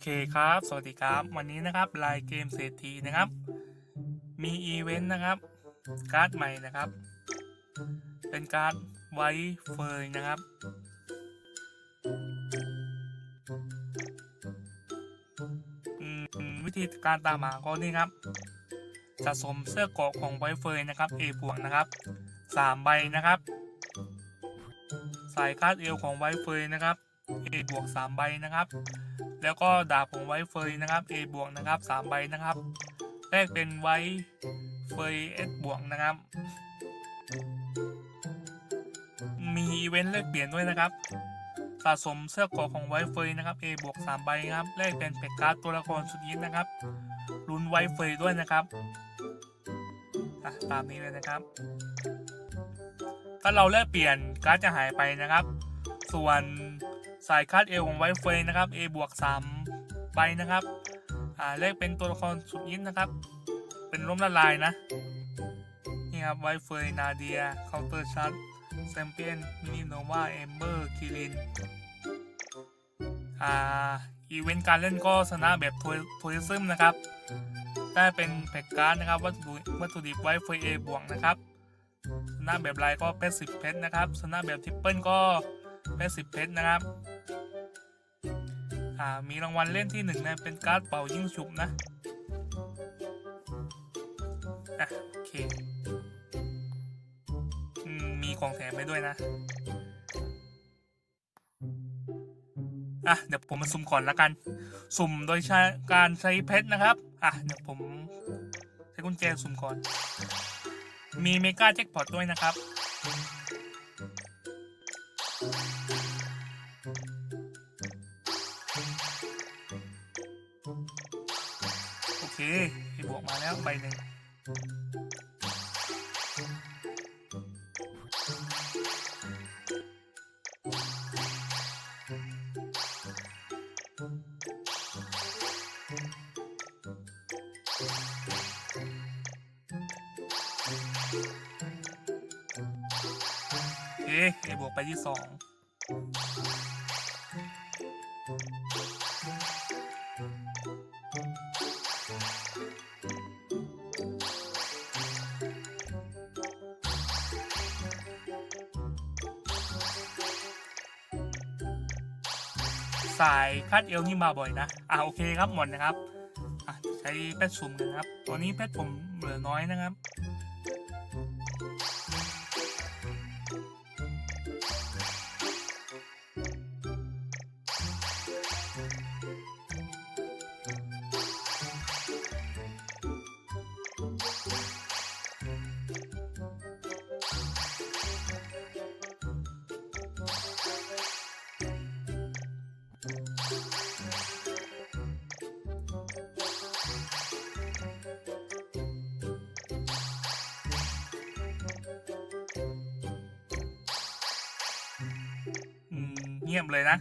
เคครับ สวัสดีครับ วันนี้นะครับลายเกมเศรษฐีนะครับ มีอีเวนต์นะครับ การ์ดใหม่นะครับ เป็นการ์ดไวท์เฟยนะครับ วิธีการตามหาก็นี่ครับ สะสมเสื้อเกาะของไวท์เฟยนะครับ A บวกนะครับสามใบนะครับ สายคาดเอวของไวท์เฟยนะครับ A บวกสามใบนะครับ แล้วก็ดาบของไวท์เฟยนะครับ A บวกนะครับสามใบนะครับแรกเป็นไวท์เฟย S บวกนะครับ มีอีเวนต์แลกเปลี่ยนด้วยนะครับ สะสมเสื้อเกราะของไวท์เฟยนะครับ A บวกสามใบครับแลกเป็นเป็กการ์ดตัวละครสุดยิดนะครับลุ้นไวท์เฟยด้วยนะครับตามนี้เลยนะครับ ถ้าเราแลกเปลี่ยนการ์ดจะหายไปนะครับ ส่วน สายคาดเอวของไวท์เฟยนะครับ A บวก3ใบนะครับอ่าเลขเป็นตัวละครสุดยิดนะครับ เป็นล้มละลายนะ นี่ครับไวท์เฟยนาเดียเคาน์เตอร์ชัดแซมเปียนมินิโนวาเอมเบอร์คิรินอ่าอีเวนต์การเล่นก็ชนะแบบทัวริซึมนะครับ ได้เป็นแพ็กการ์ดนะครับ วัตถุวัตถุดิบไวท์เฟย A บวกนะครับชนะแบบลายก็เพชรสิบเพชรนะครับชนะแบบทริปเปิลก็เพชรสิบเพชรนะครับ อ่า มีรางวัลเล่นที่หนึ่งนะ เป็นการ์ดเป่ายิ่งฉุบนะ อะ โอเคอมมีของแถมไปด้วยนะ อะ เดี๋ยวผมมาสุ่มก่อนละกัน สุ่มโดยใช้การใช้เพชรนะครับ อะ เดี๋ยวผมใช้กุญแจสุ่มก่อน มีเมกาแจ็คพอตด้วยนะครับ เคให้บวกมาแล้วใบหนึ่งโอเคให้บวกไปที่สอง สายคาดเอวนี่มาบ่อยนะ อ่าโอเคครับหมดนะครับอะใช้แพทสุ่มกันะครับ ตัวนี้แพทผมเหลือน้อยนะครับ งียบเลยนะ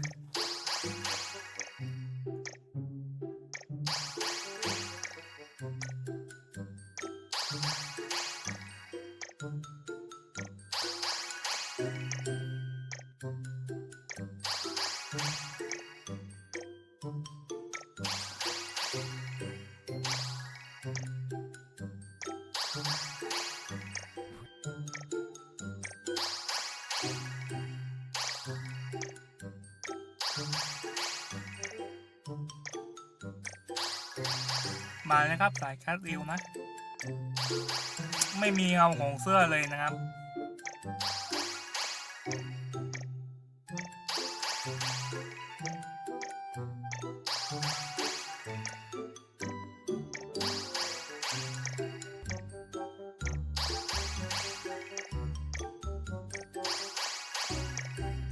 มาเลยครับสายแคสริวนะ ไม่มีเงาของเสื้อเลยนะครับ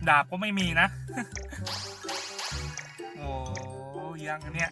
ดาบก็ไม่มีนะ โอ้ยังเนี่ย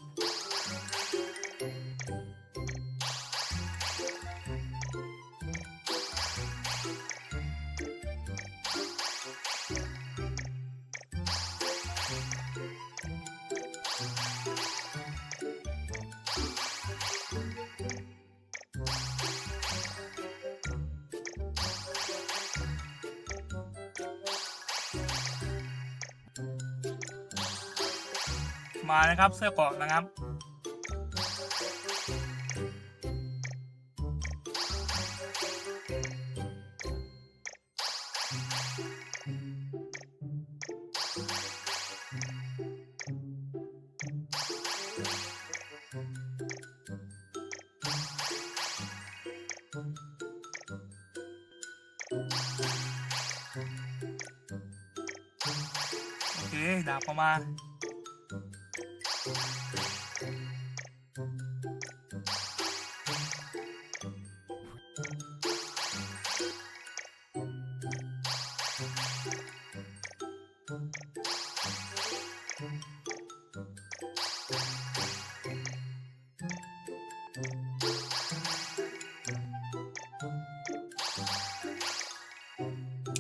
มานะครับ เสื้อเกาะนะครับโอเคดาบเข้ามา อ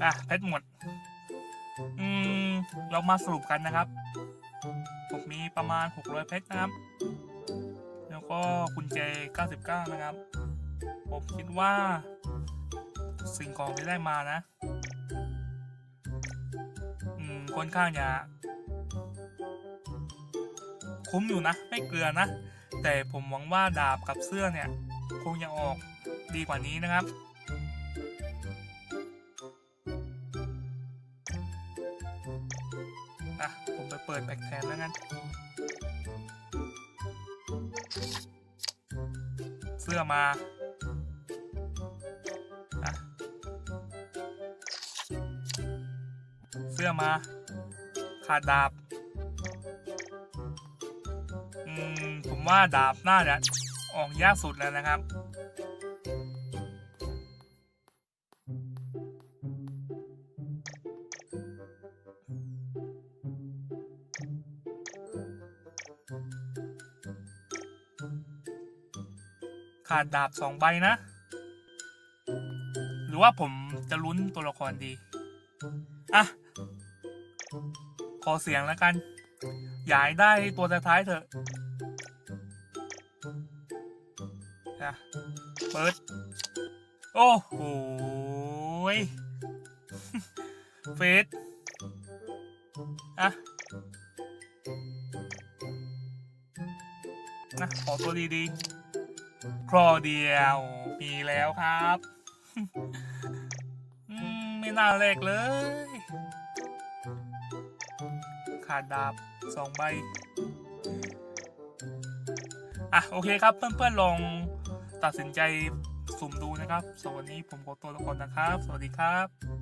ะเพชรหมด อืม เรามาสรุปกันนะครับ ผมมีประมาณ 600 เพชรนะครับ แล้วก็กุญแจ 99 นะครับ ผมคิดว่า สิ่งของที่ได้มานะ อืมค่อนข้างจะคุ้มอยู่นะ ไม่เกลือนะ แต่ผมหวังว่าดาบกับเสื้อเนี่ย คงจะออกดีกว่านี้นะครับะเปิดแบกแทนแล้วกันเสื้อมาเสื้อมา ขาดดาบ อืม ผมว่าดาบหน่าจะออกยากสุดแล้วนะครับ ขาดดาบสองใบนะ หรือว่าผมจะลุ้นตัวละครดี อะ ขอเสียงแล้วกัน อยากให้ได้ตัวท้ายเถอะอะเปิด โอ้โหเฟสอะนะขอตัวดีๆ ครอเดียวมีแล้วครับ ไม่น่าแลกเลย ขาดดาบสองใบ อะ โอเคครับเพื่อนๆลองตัดสินใจสุ่มดูนะครับสวันนี้ผมขอตัวทุกคนนะครับ สวัสดีครับ